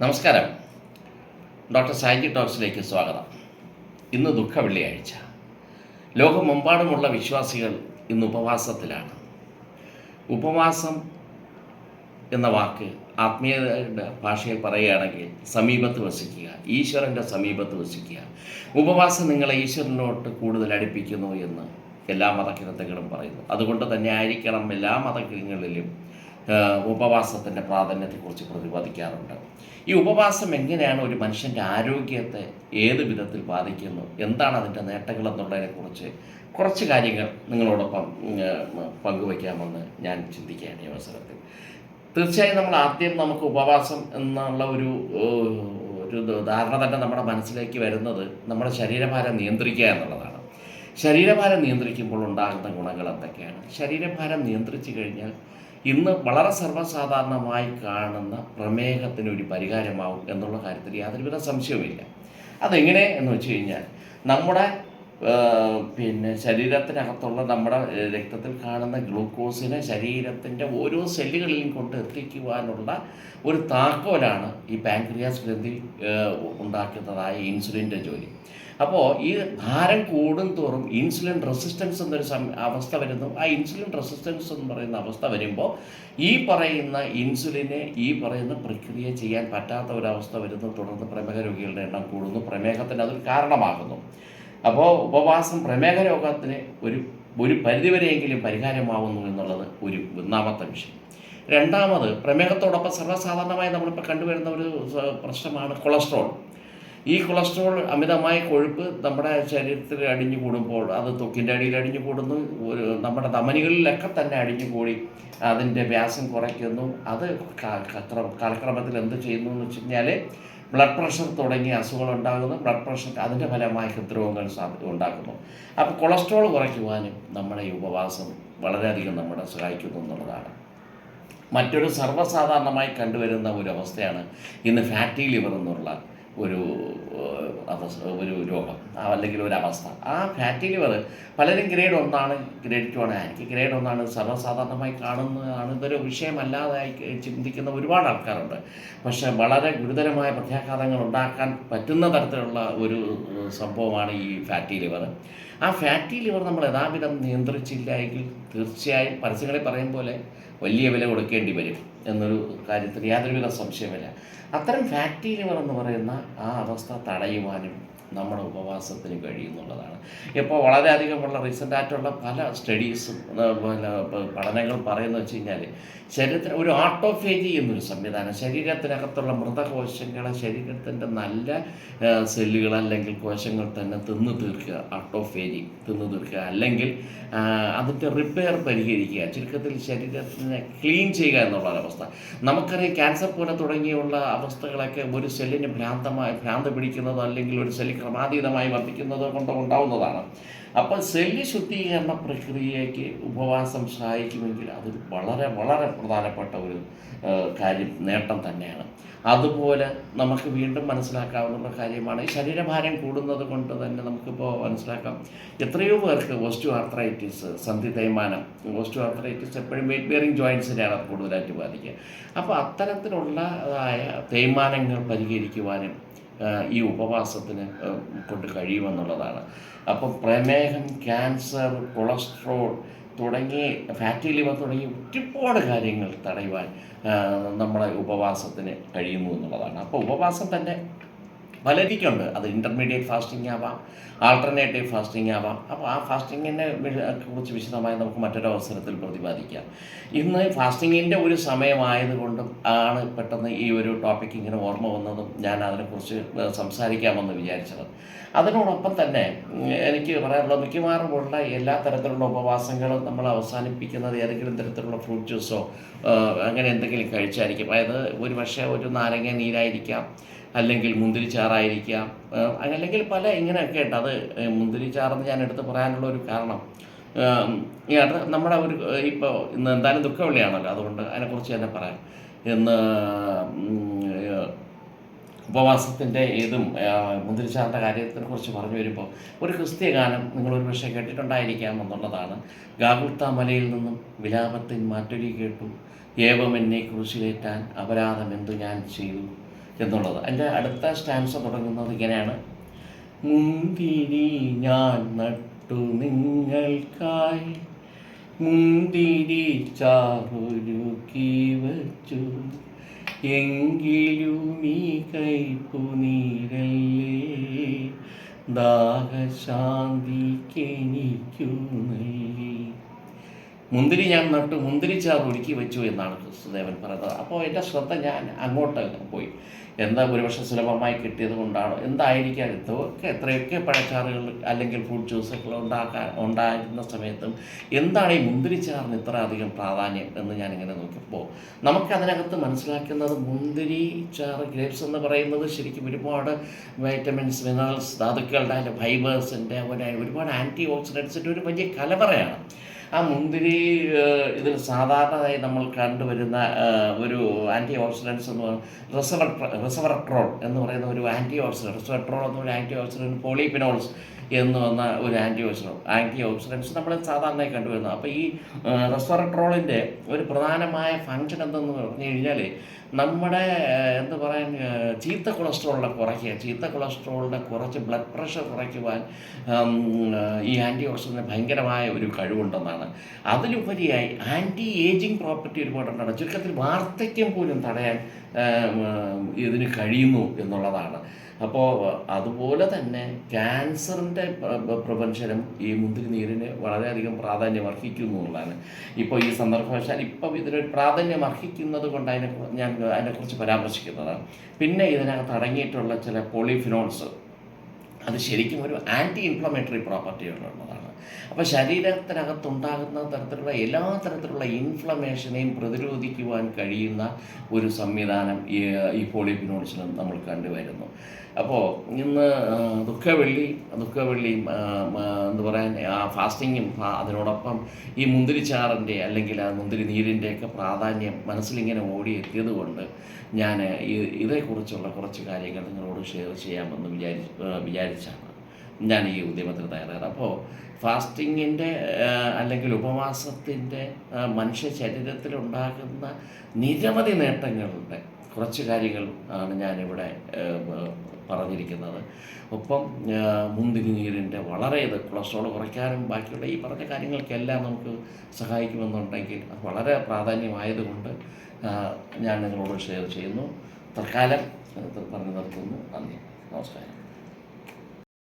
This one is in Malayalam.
നമസ്കാരം. ഡോക്ടർ സാജി ടോക്സിലേക്ക് സ്വാഗതം. ഇന്ന് ദുഃഖ വെള്ളിയാഴ്ച ലോകമെമ്പാടുമുള്ള വിശ്വാസികൾ ഇന്ന് ഉപവാസത്തിലാണ്. ഉപവാസം എന്ന വാക്ക് ആത്മീയതയുടെ ഭാഷയിൽ പറയുകയാണെങ്കിൽ സമീപത്ത് വസിക്കുക ഈശ്വരന്റെ സമീപത്ത് വസിക്കുക. ഉപവാസം നിങ്ങളെ ഈശ്വരനോട്ട് കൂടുതൽ അടുപ്പിക്കുന്നു എന്ന് എല്ലാ മതഗ്രന്ഥങ്ങളും പറയുന്നു. അതുകൊണ്ട് തന്നെ ആയിരിക്കണം എല്ലാ മതഗ്രന്ഥങ്ങളിലും ഉപവാസത്തിന്റെ പ്രാധാന്യത്തെക്കുറിച്ച് പ്രതിപാദിക്കാറുണ്ട്. ഈ ഉപവാസം എങ്ങനെയാണ് ഒരു മനുഷ്യന്റെ ആരോഗ്യത്തെ ഏത് വിധത്തിൽ ബാധിക്കുന്നു? എന്താണ് അതിന്റെ നേട്ടങ്ങൾ എന്നുള്ളതിനെക്കുറിച്ച് കുറച്ച് കാര്യങ്ങൾ നിങ്ങളോടൊപ്പം പങ്കുവയ്ക്കാമെന്ന് ഞാൻ ചിന്തിക്കുകയാണ് ഈ അവസരത്തിൽ. തീർച്ചയായും നമ്മൾ ആദ്യം നമുക്ക് ഉപവാസം എന്നുള്ള ഒരു ഒരു ധാരണ തന്നെ നമ്മുടെ മനസ്സിലേക്ക് വരുന്നത് നമ്മുടെ ശരീരഭാരം നിയന്ത്രിക്കുക എന്നുള്ളതാണ്. ശരീരഭാരം നിയന്ത്രിക്കുമ്പോൾ ഉണ്ടാകുന്ന ഗുണങ്ങൾ എന്തൊക്കെയാണ്? ശരീരഭാരം നിയന്ത്രിച്ചു കഴിഞ്ഞാൽ ഇന്ന് വളരെ സർവസാധാരണമായി കാണുന്ന പ്രമേഹത്തിന് ഒരു പരിഹാരമാവും എന്നുള്ള കാര്യത്തിൽ യാതൊരുവിധ സംശയവുമില്ല. അതെങ്ങനെ എന്ന് വെച്ച് കഴിഞ്ഞാൽ നമ്മുടെ പിന്നെ ശരീരത്തിനകത്തുള്ള നമ്മുടെ രക്തത്തിൽ കാണുന്ന ഗ്ലൂക്കോസിനെ ശരീരത്തിന്റെ ഓരോ സെല്ലുകളിലും കൊണ്ട് എത്തിക്കുവാനുള്ള ഒരു താക്കോലാണ് ഈ പാൻക്രിയാസ് ഗ്രന്ഥി ഉണ്ടാക്കുന്നതായ ഇൻസുലിന്റെ ജോലി. അപ്പോൾ ഈ ഭാരം കൂടും തോറും ഇൻസുലിൻ റെസിസ്റ്റൻസ് എന്നൊരു അവസ്ഥ വരുന്നു. ആ ഇൻസുലിൻ റെസിസ്റ്റൻസ് എന്ന് പറയുന്ന അവസ്ഥ വരുമ്പോൾ ഈ പറയുന്ന ഇൻസുലിനെ ഈ പറയുന്ന പ്രക്രിയ ചെയ്യാൻ പറ്റാത്ത ഒരവസ്ഥ വരുന്നു. തുടർന്ന് പ്രമേഹ രോഗികളുടെ എണ്ണം കൂടുന്നു. പ്രമേഹത്തിന് അതൊരു കാരണമാകുന്നു. അപ്പോൾ ഉപവാസം പ്രമേഹ രോഗത്തിന് ഒരു ഒരു പരിധിവരെയെങ്കിലും പരിഹാരമാവുന്നു എന്നുള്ളത് ഒരു ഒന്നാമത്തെ വിഷയം. രണ്ടാമത് പ്രമേഹത്തോടൊപ്പം സർവസാധാരണമായി നമ്മളിപ്പോൾ കണ്ടുവരുന്ന ഒരു പ്രശ്നമാണ് കൊളസ്ട്രോൾ. ഈ കൊളസ്ട്രോൾ അമിതമായ കൊഴുപ്പ് നമ്മുടെ ശരീരത്തിൽ അടിഞ്ഞു കൂടുമ്പോൾ അത് തൊക്കിന്റെ അടിയിൽ അടിഞ്ഞു കൂടുന്നു ഒരു നമ്മുടെ ധമനികളിലൊക്കെ തന്നെ അടിഞ്ഞു കൂടി അതിന്റെ വ്യാസം കുറയ്ക്കുന്നു. അത് കാലക്രമത്തിൽ എന്ത് ചെയ്യുന്നു എന്ന് വെച്ച് കഴിഞ്ഞാൽ ബ്ലഡ് പ്രഷർ തുടങ്ങിയ അസുഖങ്ങൾ ഉണ്ടാകുന്നു. ബ്ലഡ് പ്രഷർ അതിന്റെ ഫലമായി ഹൃദ്രോഗങ്ങൾ ഉണ്ടാക്കുന്നു. അപ്പോൾ കൊളസ്ട്രോൾ കുറയ്ക്കുവാനും നമ്മുടെ ഈ ഉപവാസം വളരെയധികം നമ്മളെ സഹായിക്കുന്നു എന്നുള്ളതാണ്. മറ്റൊരു സർവസാധാരണമായി കണ്ടുവരുന്ന ഒരു അവസ്ഥയാണ് ഇന്ന് ഫാറ്റി ലിവർ എന്നുള്ള ഒരു അവസ്ഥ ഒരു രോഗം. അല്ലെങ്കിൽ ഒരു അവസ്ഥ. ആ ഫാറ്റി ലിവർ പലരും ഗ്രേഡ് ഒന്നാണ് ഗ്രേഡ് ടു ആണ്. എനിക്ക് ഗ്രേഡ് ഒന്നാണ് സർവസാധാരണമായി കാണുന്നതാണ്. ഇതൊരു വിഷയമല്ലാതായി ചിന്തിക്കുന്ന ഒരുപാട് ആൾക്കാരുണ്ട്. പക്ഷേ വളരെ ഗുരുതരമായ പ്രത്യാഘാതങ്ങൾ ഉണ്ടാക്കാൻ പറ്റുന്ന തരത്തിലുള്ള ഒരു സംഭവമാണ് ഈ ഫാറ്റി ലിവർ ആ ഫാറ്റി ലിവർ നമ്മൾ യഥാവിധം നിയന്ത്രിച്ചില്ല എങ്കിൽ തീർച്ചയായും പരസ്യങ്ങളിൽ പറയും പോലെ വലിയ വില കൊടുക്കേണ്ടി വരും എന്നൊരു കാര്യത്തിൽ യാതൊരുവിധ സംശയമില്ല അത്തരം ഫാറ്റി ലിവർ എന്ന് പറയുന്ന ആ അവസ്ഥ തടയുവാനും നമ്മുടെ ഉപവാസത്തിന് കഴിയുന്നുള്ളതാണ്. ഇപ്പോൾ വളരെയധികമുള്ള റീസെന്റ് ആയിട്ടുള്ള പല സ്റ്റഡീസും പിന്നെ പഠനങ്ങൾ പറയുന്നത് വെച്ച് കഴിഞ്ഞാൽ ശരീരത്തിന് ഒരു ആട്ടോഫേജി എന്നൊരു സംവിധാനം ശരീരത്തിനകത്തുള്ള മൃതകോശങ്ങളെ ശരീരത്തിന്റെ നല്ല സെല്ലുകൾ അല്ലെങ്കിൽ കോശങ്ങൾ തന്നെ തിന്നു തീർക്കുക ആട്ടോഫേജി തിന്നു തീർക്കുക. അല്ലെങ്കിൽ അതിന്റെ റിപ്പയർ പരിഹരിക്കുക. ചുരുക്കത്തിൽ ശരീരത്തിനെ ക്ലീൻ ചെയ്യുക എന്നുള്ള ഒരവസ്ഥ നമുക്കറിയാം ക്യാൻസർ പോലെ തുടങ്ങിയുള്ള അവസ്ഥകളൊക്കെ ഒരു സെല്ലിന് ഭ്രാന്തമായി ഭ്രാന്ത് പിടിക്കുന്നതോ അല്ലെങ്കിൽ ഒരു സെല്ല് ക്രമാതീതമായി വർദ്ധിക്കുന്നത് കൊണ്ട് ഉണ്ടാവുന്നതാണ് അപ്പോൾ സെല്ല് ശുദ്ധീകരണ പ്രക്രിയയ്ക്ക് ഉപവാസം സഹായിക്കുമെങ്കിൽ അതൊരു വളരെ വളരെ പ്രധാനപ്പെട്ട ഒരു കാര്യം നേട്ടം തന്നെയാണ്. അതുപോലെ നമുക്ക് വീണ്ടും മനസ്സിലാക്കാവുന്ന കാര്യമാണ് ശരീരഭാരം കൂടുന്നത് കൊണ്ട് തന്നെ നമുക്കിപ്പോൾ മനസ്സിലാക്കാം എത്രയോ പേർക്ക് ഓസ്റ്റു ആർത്രൈറ്റിസ് സന്ധി തേയ്മാനം ഓസ്റ്റു ആർത്രൈറ്റിസ് എപ്പോഴും വെയിറ്റ് ബെയറിംഗ് ജോയിൻസിനെയാണ് കൂടുതലായിട്ട് ബാധിക്കുക. അപ്പോൾ അത്തരത്തിലുള്ളതായ തേയ്മാനങ്ങൾ പരിഹരിക്കുവാനും ഈ ഉപവാസത്തിന് കൊണ്ട് കഴിയുമെന്നുള്ളതാണ്. അപ്പം പ്രമേഹം ക്യാൻസർ കൊളസ്ട്രോൾ തുടങ്ങി ഫാറ്റി ലിവർ തുടങ്ങി ഒരുപാട് കാര്യങ്ങൾ തടയുവാൻ നമ്മളെ ഉപവാസത്തിന് കഴിയുന്നു എന്നുള്ളതാണ്. അപ്പോൾ ഉപവാസം തന്നെ പല രീതിക്കുണ്ട് അത് ഇന്റർമീഡിയറ്റ് ഫാസ്റ്റിംഗ് ആവാം ആൾട്ടർനേറ്റീവ് ഫാസ്റ്റിംഗ് ആവാം. അപ്പോൾ ആ ഫാസ്റ്റിങ്ങിനെ കുറിച്ച് വിശദമായി നമുക്ക് മറ്റൊരു അവസരത്തിൽ പ്രതിപാദിക്കാം. ഇന്ന് ഫാസ്റ്റിങ്ങിന്റെ ഒരു സമയമായതുകൊണ്ടും ആണ് പെട്ടെന്ന് ഈ ഒരു ടോപ്പിക് ഇങ്ങനെ ഓർമ്മ വന്നതും ഞാൻ അതിനെക്കുറിച്ച് സംസാരിക്കാമെന്ന് വിചാരിച്ചത്. അതിനോടൊപ്പം തന്നെ എനിക്ക് പറയാനുള്ള മിക്കവാറുമുള്ള എല്ലാ തരത്തിലുള്ള ഉപവാസങ്ങളും നമ്മൾ അവസാനിപ്പിക്കുന്നത് ഏതെങ്കിലും തരത്തിലുള്ള ഫ്രൂട്ട് ജ്യൂസോ അങ്ങനെ എന്തെങ്കിലും കഴിച്ചായിരിക്കും. അതായത് ഒരു പക്ഷേ ഒരു നാരങ്ങ നീരായിരിക്കാം. അല്ലെങ്കിൽ മുന്തിരിച്ചാറായിരിക്കാം അല്ലെങ്കിൽ പല ഇങ്ങനെയൊക്കെ ഉണ്ട്. അത് മുന്തിരിച്ചാറെന്ന് ഞാൻ എടുത്ത് പറയാനുള്ള ഒരു കാരണം നമ്മുടെ ഒരു ഇപ്പോൾ ഇന്ന് എന്തായാലും ദുഃഖവെള്ളിയാണല്ലോ. അതുകൊണ്ട് അതിനെക്കുറിച്ച് തന്നെ പറയാം. ഇന്ന് ഉപവാസത്തിന്റെ ഇതും മുന്തിരിച്ചാറിന്റെ കാര്യത്തിനെ കുറിച്ച് പറഞ്ഞു വരുമ്പോൾ ഒരു ക്രിസ്തീയ ഗാനം നിങ്ങളൊരു പക്ഷേ കേട്ടിട്ടുണ്ടായിരിക്കാം എന്നുള്ളതാണ്. ഗാഗുൽത്ത മലയിൽ നിന്നും വിലാപത്തിൻ മാറ്റൊലി കേട്ടു. ഏവം എന്നെ കുറിച്ചിലേറ്റാൻ അപരാധം എന്തു ഞാൻ ചെയ്തു. എന്നുള്ളത്. എന്റെ അടുത്ത സ്റ്റാൻസ് തുടങ്ങുന്നത് ഇങ്ങനെയാണ്. മുന്തിരി ഞാൻ നട്ടു നിങ്ങൾക്കായി. മുന്തിരി ചാറൊരുക്കി വച്ചു. എങ്കിലും ഈ കൈപ്പു നീരല്ലേ? മുന്തിരി ഞാൻ നട്ടു മുന്തിരിച്ചാർ ഒരുക്കി വെച്ചു എന്നാണ് ക്രിസ്തുദേവൻ പറയുന്നത് അപ്പോൾ എന്റെ ശ്രദ്ധ ഞാൻ അങ്ങോട്ട് പോയി. എന്താ ഒരുപക്ഷെ സുലഭമായി കിട്ടിയത് കൊണ്ടാണോ? എന്തായിരിക്കാം ഇതൊക്കെ എത്രയൊക്കെ പഴച്ചാറുകൾ അല്ലെങ്കിൽ ഫ്രൂട്ട് ജ്യൂസൊക്കെ ഉണ്ടാക്കാൻ ഉണ്ടായിരുന്ന സമയത്തും എന്താണ് ഈ മുന്തിരിച്ചാറിന് ഇത്ര അധികം പ്രാധാന്യം എന്ന് ഞാനിങ്ങനെ നോക്കിയപ്പോൾ നമുക്കതിനകത്ത് മനസ്സിലാക്കുന്നത് മുന്തിരി ചാറ് ഗ്രേപ്സ് എന്ന് പറയുന്നത് ശരിക്കും ഒരുപാട് വൈറ്റമിൻസ് മിനറൽസ് ധാതുക്കളുടെ അതിന്റെ ഫൈബേഴ്സിന്റെ ഒരുപാട് ആന്റി ഓക്സിഡൻസിന്റെ ഒരു വലിയ കലവറയാണ്. ആ മുന്തിരി ഇതിൽ സാധാരണയായി നമ്മൾ കണ്ടുവരുന്ന ഒരു ആന്റി ഓക്സിഡൻസ് എന്ന് പറയുന്നത് റിസവറട്രോൾ എന്ന് പറയുന്ന ഒരു ആന്റി റിസവറട്രോൾ എന്ന ഒരു ആന്റി ഓക്സിഡന്റ് പോളിഫിനോൾസ് എന്ന് വന്ന ഒരു ആന്റി ഓക്സിഡൻസ് ആന്റി ഓക്സിഡൻസ് നമ്മൾ സാധാരണയായി കണ്ടുവരുന്നത്. അപ്പോൾ ഈ റെസ്വറട്രോളിന്റെ ഒരു പ്രധാനമായ ഫങ്ഷൻ എന്തെന്ന് പറഞ്ഞു കഴിഞ്ഞാൽ നമ്മുടെ എന്ത് പറയാൻ ചീത്ത കൊളസ്ട്രോളിനെ കുറയ്ക്കുക. ചീത്ത കൊളസ്ട്രോളിനെ കുറച്ച് ബ്ലഡ് പ്രഷർ കുറയ്ക്കുവാൻ ഈ ആന്റി ഓക്സിഡന്റിന് ഭയങ്കരമായ ഒരു കഴിവുണ്ടെന്നാണ്. അതിലുപരിയായി ആന്റി ഏജിങ് പ്രോപ്പർട്ടി ഒരുപാടുണ്ടാണ് ചുരുക്കത്തിൽ വാർദ്ധക്യം പോലും തടയാൻ ഇതിന് കഴിയുന്നു എന്നുള്ളതാണ്. അപ്പോൾ അതുപോലെ തന്നെ ക്യാൻസറിന്റെ പ്രപഞ്ചനം ഈ മുന്തിരി നീരിന് വളരെയധികം പ്രാധാന്യം അർഹിക്കുന്നു എന്നുള്ളതാണ്. ഇപ്പോൾ ഈ സന്ദർഭവശാൽ ഇപ്പം ഇതിനൊരു പ്രാധാന്യം അർഹിക്കുന്നത് കൊണ്ട് അതിനെ ഞാൻ അതിനെക്കുറിച്ച് പരാമർശിക്കുന്നതാണ്. പിന്നെ ഇതിനകത്ത് അടങ്ങിയിട്ടുള്ള ചില പോളിഫിനോൾസ്. അത് ശരിക്കും ഒരു ആന്റി ഇൻഫ്ലമേറ്ററി പ്രോപ്പർട്ടികളുള്ളതാണ് അപ്പോൾ ശരീരത്തിനകത്തുണ്ടാകുന്ന തരത്തിലുള്ള എല്ലാ തരത്തിലുള്ള ഇൻഫ്ലമേഷനെയും പ്രതിരോധിക്കുവാൻ കഴിയുന്ന ഒരു സംവിധാനം ഈ ഈ നമ്മൾ കണ്ടുവരുന്നു. അപ്പോൾ ഇന്ന് ദുഃഖവെള്ളി ദുഃഖവെള്ളിയും എന്താ പറയാൻ ആ ഫാസ്റ്റിങ്ങും അതിനോടൊപ്പം ഈ മുന്തിരിച്ചാറിന്റെ അല്ലെങ്കിൽ ആ മുന്തിരി നീരിന്റെയൊക്കെ പ്രാധാന്യം മനസ്സിലിങ്ങനെ ഓടിയെത്തിയത് കൊണ്ട് ഞാൻ ഇതേക്കുറിച്ചുള്ള കുറച്ച് കാര്യങ്ങൾ നിങ്ങളോട് ഷെയർ ചെയ്യാമെന്ന് വിചാരി വിചാരിച്ചാണ്. ഞാൻ ഈ ഉദ്യമത്തിന് തയ്യാറായത് അപ്പോൾ ഫാസ്റ്റിങ്ങിന്റെ അല്ലെങ്കിൽ ഉപവാസത്തിന്റെ മനുഷ്യ ശരീരത്തിലുണ്ടാകുന്ന നിരവധി നേട്ടങ്ങളുടെ കുറച്ച് കാര്യങ്ങൾ ആണ് ഞാനിവിടെ പറഞ്ഞിരിക്കുന്നത്. ഒപ്പം മുന്തിരി നീരിന്റെ വളരെ ഇത് കൊളസ്ട്രോൾ കുറയ്ക്കാനും ബാക്കിയുള്ള ഈ പറഞ്ഞ കാര്യങ്ങൾക്കെല്ലാം നമുക്ക് സഹായിക്കുമെന്നുണ്ടെങ്കിൽ അത് വളരെ പ്രാധാന്യമായതുകൊണ്ട് ഞാൻ നിങ്ങളോട് ഷെയർ ചെയ്യുന്നു. തൽക്കാലം പറഞ്ഞു നിർത്തുന്നു. നന്ദി. നമസ്കാരം.